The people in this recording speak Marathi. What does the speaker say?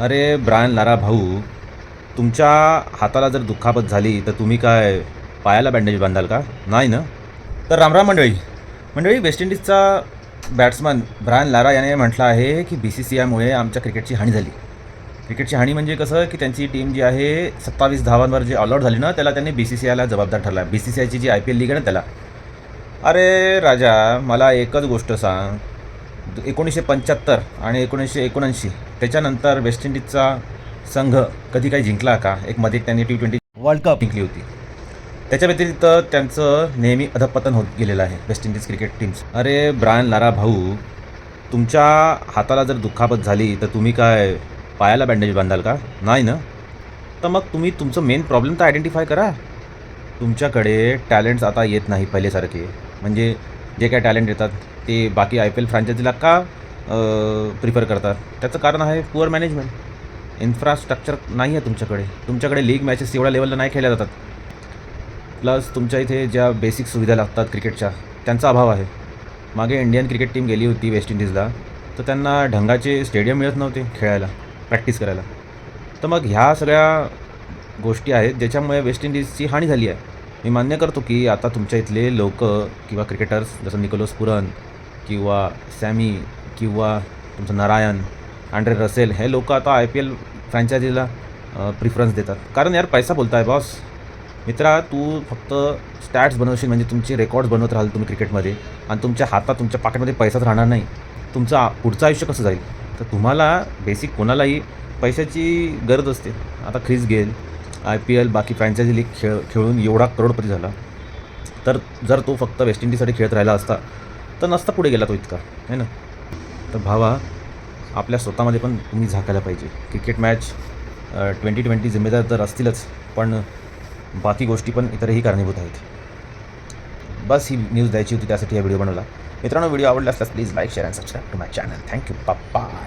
अरे ब्रायन लारा भाऊ तुमच्या हाताला जर दुखापत झाली तर तुम्ही काय पायाला बँडेज बांधाल का? नाही ना? तर रामराम मंडळी. मंडळी वेस्ट इंडिजचा बॅट्समन ब्रायन लारा याने म्हटलं आहे की बी सी सी आयमुळे आमच्या क्रिकेटची हानी झाली. क्रिकेटची हानी म्हणजे कसं की त्यांची टीम जी आहे सत्तावीस धावांवर जे ऑलआउट झाली ना त्याला त्यांनी बी सी सी आयला जबाबदार ठरला. बी सी सी आयची जी आय पी एल लीग आहे ना त्याला. अरे राजा मला एकच गोष्ट सांग. एकोणीसशे पंच्याहत्तर आणि एकोणीसशे एकोणऐंशी. त्याच्यानंतर वेस्ट इंडिजचा संघ कधी काही जिंकला का? एक मध्ये त्यांनी टी ट्वेंटी वर्ल्ड कप. जिंकली होती. त्याच्या व्यतिरिक्त त्यांचं नेहमी अधपतन होत गेलेलं आहे वेस्ट इंडिज क्रिकेट टीम्स. अरे ब्रायन लारा भाऊ तुमच्या हाताला जर दुखापत झाली तर तुम्ही काय पायाला बँडेज बांधाल का? नाही ना? तर मग तुम्ही तुमचं मेन प्रॉब्लेम तर आयडेंटिफाय करा. तुमच्याकडे टॅलेंट्स आता येत नाही पहिलेसारखे म्हणजे जे काय टॅलेंट येतात ते बाकी आय पी एल फ्रँचायझीला का प्रिफर करतात? त्याचं कारण आहे पुअर मॅनेजमेंट इन्फ्रास्ट्रक्चर नाही आहे तुमच्याकडे. तुमच्याकडे लीग मॅचेस एवढ्या लेवलला नाही खेळल्या जातात. प्लस तुमच्या इथे ज्या बेसिक सुविधा लागतात क्रिकेटच्या त्यांचा अभाव आहे. मागे इंडियन क्रिकेट टीम गेली होती वेस्ट इंडिजला तर त्यांना ढंगाचे स्टेडियम मिळत नव्हते खेळायला प्रॅक्टिस करायला. तर मग ह्या सगळ्या गोष्टी आहेत ज्याच्यामुळे वेस्ट इंडिजची हानी झाली आहे. मी मान्य करतो की आता तुमच्या इथले लोक किंवा क्रिकेटर्स जसं निकोलस पुरन किंवा सॅमी किंवा तुमचं नारायण अँड्रे रसेल हे लोक आता आय पी एल फ्रँचायझीला प्रिफरन्स देतात. कारण यार पैसा बोलताय बॉस मित्रा तू फक्त स्टॅट्स बनवशील म्हणजे तुमचे रेकॉर्ड्स बनवत राहाल तुम्ही क्रिकेटमध्ये आणि तुमच्या हातात तुमच्या पॉकेटमध्ये पैसाच राहणार नाही. तुमचं आ- पुढचं आयुष्य कसं जाईल? तर तुम्हाला बेसिक कोणालाही पैशाची गरज असते. आता Chris Gayle I P L बाकी फ्रँचायझी लीग खेळ खेळून एवढा करोडपती झाला. तर जर तो फक्त वेस्ट इंडिजसाठी खेळत राहिला असता तर नसता पुढे गेला तो इतका है ना? तर भावा आपल्या स्वतःमध्ये पण तुम्ही झाकायला पाहिजे. क्रिकेट मॅच ट्वेंटी ट्वेंटी जिम्मेदार तर असतीलच पण बाकी गोष्टी पण इतरही कारणीभूत आहेत. बस ही न्यूज द्यायची होती त्यासाठी हा व्हिडिओ बनवला. मित्रांनो व्हिडिओ आवडला असल्यास please like share and subscribe to my channel thank you bye